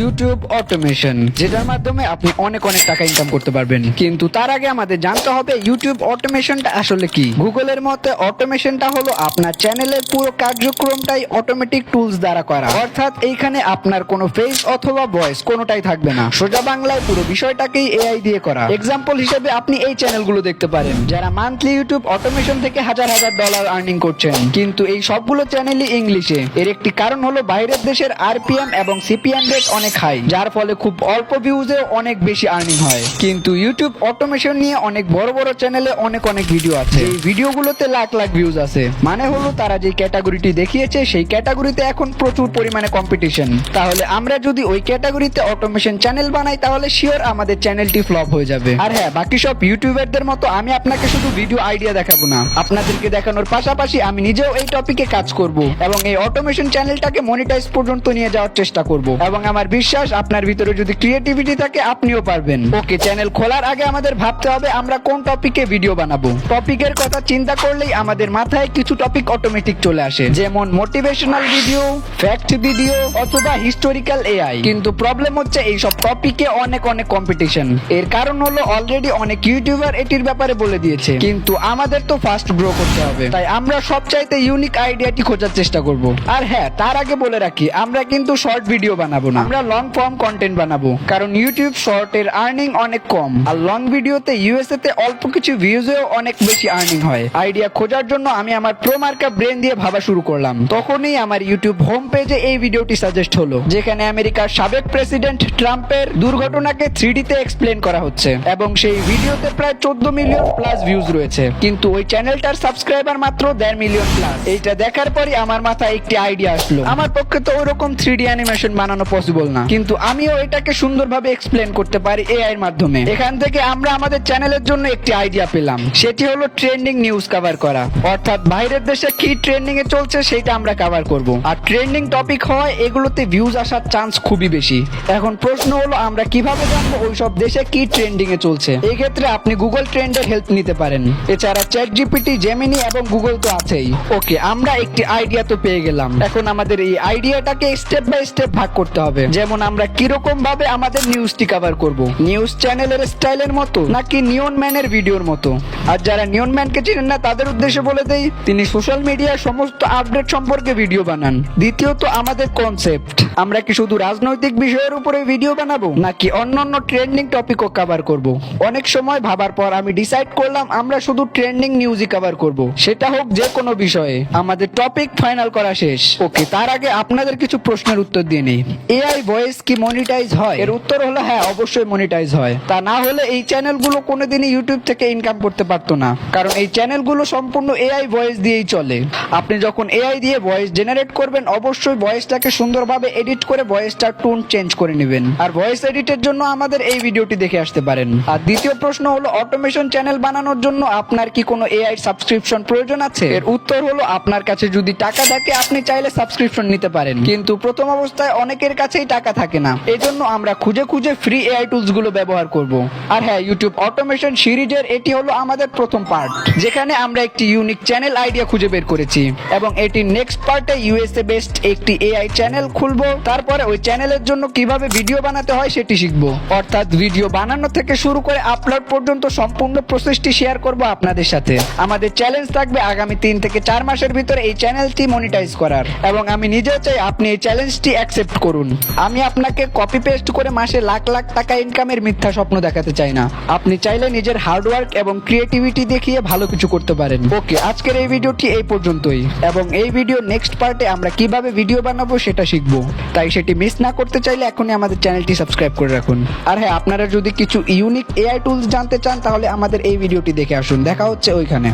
YouTube automation যেটার মাধ্যমে আপনি অনেক অনেক টাকা ইনকাম করতে পারবেন। কিন্তু তার আগে আমাদের জানতে হবে ইউটিউব অটোমেশনটা আসলে কি। গুগলের মতে অটোমেশনটা হলো আপনার চ্যানেলের পুরো কার্যক্রমটাই অটোমেটিক টুলস দ্বারা করা। অর্থাৎ এইখানে আপনার কোনো ফেস অথবা ভয়েস কোনোটাই থাকবে না। সোজা বাংলায় পুরো বিষয়টাকেই এআই দিয়ে করা। এক্সাম্পল হিসেবে আপনি এই চ্যানেলগুলো দেখতে পারেন, যারা মান্থলি ইউটিউব অটোমেশন থেকে হাজার হাজার ডলার আর্নিং করছেন। কিন্তু এই সবগুলো চ্যানেলই ইংলিশে। এর একটি কারণ হলো বাইরের দেশের আরপিএম এবং সিপিএম রেট অনেক হাই যার ফলে খুব অল্প ভিউজে অনেক বেশি আর্নিং হয়। কিন্তু ইউটিউব অটোমেশন নিয়ে অনেক বড় বড় চ্যানেলে অনেক অনেক ভিডিও আছে। এই ভিডিওগুলোতে লাখ লাখ ভিউজ আছে। মানে হলো তারা যে ক্যাটাগরিটি দেখিয়েছে, সেই ক্যাটাগরিতে এখন প্রচুর পরিমাণে কম্পিটিশন তাহলে আমরা যদি ওই ক্যাটাগরিতে অটোমেশন চ্যানেল বানাই, তাহলে শিওর আমাদের চ্যানেলটি ফ্লপ হয়ে যাবে। আর হ্যাঁ বাকি সব ইউটিউবারদের মতো আমি আপনাকে শুধু ভিডিও আইডিয়া দেখাবো না। আপনাদেরকে দেখানোর পাশাপাশি আমি নিজেও এই টপিকে কাজ করব এবং এই অটোমেশন চ্যানেলটাকে মনিটাইজ পর্যন্ত নিয়ে যাওয়ার চেষ্টা করব। এবং আমার বিশ্বাস আপনার ভিতরে যদি ক্রিয়েটিভিটি থাকে, আপনিও পারবেন। ওকে চ্যানেল খোলার আগে আমাদের ভাবতে হবে আমরা কোন টপিকে ভিডিও বানাবো। টপিকের কথা চিন্তা করলেই আমাদের মাথায় কিছু টপিক অটোমেটিক চলে আসে। যেমন মোটিভেশনাল ভিডিও ফ্যাক্ট ভিডিও অথবা হিস্টোরিক্যাল এআই কিন্তু প্রবলেম হচ্ছে এই সব টপিকে অনেক অনেক কম্পিটিশন এর কারণ হলো অলরেডি অনেক ইউটিউবার এটির ব্যাপারে বলে দিয়েছে। কিন্তু আমাদের তো ফাস্ট গ্রো করতে হবে। তাই আমরা সবচাইতে ইউনিক আইডিয়াটি খোঁজার চেষ্টা করব। আর হ্যাঁ তার আগে বলে রাখি, আমরা কিন্তু শর্ট ভিডিও বানাবো না। আমরা লং ফর্ম কন্টেন্ট বানাবো। কারণ ইউটিউব শর্টের আর্নিং অনেক কম। আর লং ভিডিওতে ইউএসএ তে অল্প কিছু ভিউজেও অনেক বেশি আর্নিং হয়। আইডিয়া খোঁজার জন্য আমি আমার প্রো মার্কা ব্রেন দিয়ে ভাবা শুরু করলাম। তখনই আমার ইউটিউব হোম পেজে এই ভিডিওটি সাজেস্ট হলো, যেখানে আমেরিকার সাবেক প্রেসিডেন্ট ট্রাম্পের দুর্ঘটনাকে থ্রি তে এক্সপ্লেন করা হচ্ছে, এবং সেই ভিডিওতে প্রায় চোদ্দ মিলিয়ন প্লাস ভিউজ রয়েছে। কিন্তু ওই চ্যানেলটার সাবস্ক্রাইবার মাত্র দেড় মিলিয়ন প্লাস এইটা দেখার পরই আমার মাথায় একটি আইডিয়া আসলো। আমার পক্ষে তো ওইরকম থ্রি ডি অ্যানিমেশন বানানো পসিবল না। কিন্তু আমিও এটাকে সুন্দরভাবে এক্সপ্লেন করতে পারি এআই এর মাধ্যমে। এখান থেকে আমরা আমাদের চ্যানেলের জন্য একটি আইডিয়া পেলাম। সেটি হলো ট্রেন্ডিং নিউজ কভার করা। অর্থাৎ বাইরের দেশে কি ট্রেন্ডিং এ চলছে সেটা আমরা কভার করব। আর ট্রেন্ডিং টপিক হয় এগুলোতে ভিউজ আসার চান্স খুবই বেশি। এখন প্রশ্ন হলো, আমরা কীভাবে জানব ওইসব দেশে কি ট্রেন্ডিং এ চলছে? এই ক্ষেত্রে আপনি গুগল ট্রেন্ডের হেল্প নিতে পারেন। এছাড়া চ্যাট জিপিটি জেমিনি এবং গুগল তো আছেই। ওকে আমরা একটি আইডিয়া তো পেয়ে গেলাম। এখন আমাদের এই আইডিয়াটাকে স্টেপ বাই স্টেপ ভাগ করতে হবে। যেমন আমরা কীরকম ভাবে আমাদের নিউজটি কভার করব। নিউজ চ্যানেলের স্টাইলের মতো, নাকি নিয়ন ম্যানের ভিডিওর মতো? আর যারা নিয়ন ম্যানকে চিনেন না, তাদের উদ্দেশ্যে বলে দেই, তিনি সোশ্যাল মিডিয়ার সমস্ত আপডেট সম্পর্কে ভিডিও বানান। দ্বিতীয়ত, আমাদের কনসেপ্ট আমরা কি শুধু রাজনৈতিক বিষয়ের উপরে ভিডিও বানাবো, নাকি অন্যান্য ট্রেন্ডিং টপিকও কভার করব? অনেক সময় ভাবার পর আমি ডিসাইড করলাম, আমরা শুধু ট্রেন্ডিং নিউজই কভার করব। সেটা হোক যে কোনো বিষয়ে। আমাদের টপিক ফাইনাল করা শেষ। ওকে তার আগে আপনাদের কিছু প্রশ্নের উত্তর দিয়ে নেই। এআই ভয়েস কি মনিটাইজ হয়? এর উত্তর হলো হ্যাঁ অবশ্যই মনিটাইজ হয়। তা না হলে এই চ্যানেলগুলো কোনোদিনই ইউটিউব থেকে ইনকাম করতে পারতো না। কারণ এই চ্যানেলগুলো সম্পূর্ণ এআই ভয়েস দিয়েই চলে। আপনি যখন এআই দিয়ে ভয়েস জেনারেট করবেন, অবশ্যই ভয়েসটাকে সুন্দরভাবে এডিট করে ভয়েসটার টোন চেঞ্জ করে নেবেন। আর ভয়েস এডিটের জন্য আমাদের এই ভিডিওটি দেখে আসতে পারেন। আর দ্বিতীয় প্রশ্ন হলো অটোমেশন চ্যানেল বানানোর জন্য আপনার কি কোনো এআই সাবস্ক্রিপশন প্রয়োজন আছে? এর উত্তর হলো, আপনার কাছে যদি টাকা থাকে, আপনি চাইলে সাবস্ক্রিপশন নিতে পারেন। কিন্তু প্রথম অবস্থায় অনেকের কাছেই টাকা থাকে না। এই জন্য আমরা খুঁজে খুঁজে ফ্রি এআই টুলসগুলো ব্যবহার করব। আর হ্যাঁ ইউটিউব অটোমেশন সিরিজের এটি হলো আমাদের প্রথম পার্ট যেখানে আমরা একটি ইউনিক চ্যানেল আইডিয়া খুঁজে বের করেছি এবং এটি নেক্সট পার্টে ইউএসএ বেসড একটি এআই চ্যানেল খুলবো। তারপরে ওই চ্যানেলের জন্য কীভাবে ভিডিও বানাতে হয় সেটি শিখব। অর্থাৎ ভিডিও বানানো থেকে শুরু করে আপলোড পর্যন্ত সম্পূর্ণ প্রসেসটি শেয়ার করব আপনাদের সাথে। আমাদের চ্যালেঞ্জ থাকবে আগামী তিন থেকে চার মাসের ভিতরে এই চ্যানেলটি মনিটাইজ করার। এবং আমি নিজেও চাই আপনি এই চ্যালেঞ্জটি অ্যাকসেপ্ট করুন। আমি আপনাকে কপি পেস্ট করে মাসে লাখ লাখ টাকা ইনকামের মিথ্যা স্বপ্ন দেখাতে চাই না। আপনি চাইলে নিজের হার্ডওয়ার্ক এবং ক্রিয়েটিভিটি দেখিয়ে ভালো কিছু করতে পারেন। ওকে, আজকের এই ভিডিওটি এই পর্যন্তই। এবং এই ভিডিও নেক্সট পার্টে আমরা কীভাবে ভিডিও বানাবো সেটা শিখব। তাই সেটি মিস না করতে চাইলে এখনই আমাদের চ্যানেলটি সাবস্ক্রাইব করে রাখুন। আর হ্যাঁ আপনারা যদি কিছু ইউনিক এআই টুলস জানতে চান, তাহলে আমাদের এই ভিডিওটি দেখে আসুন। দেখা হচ্ছে ওইখানে।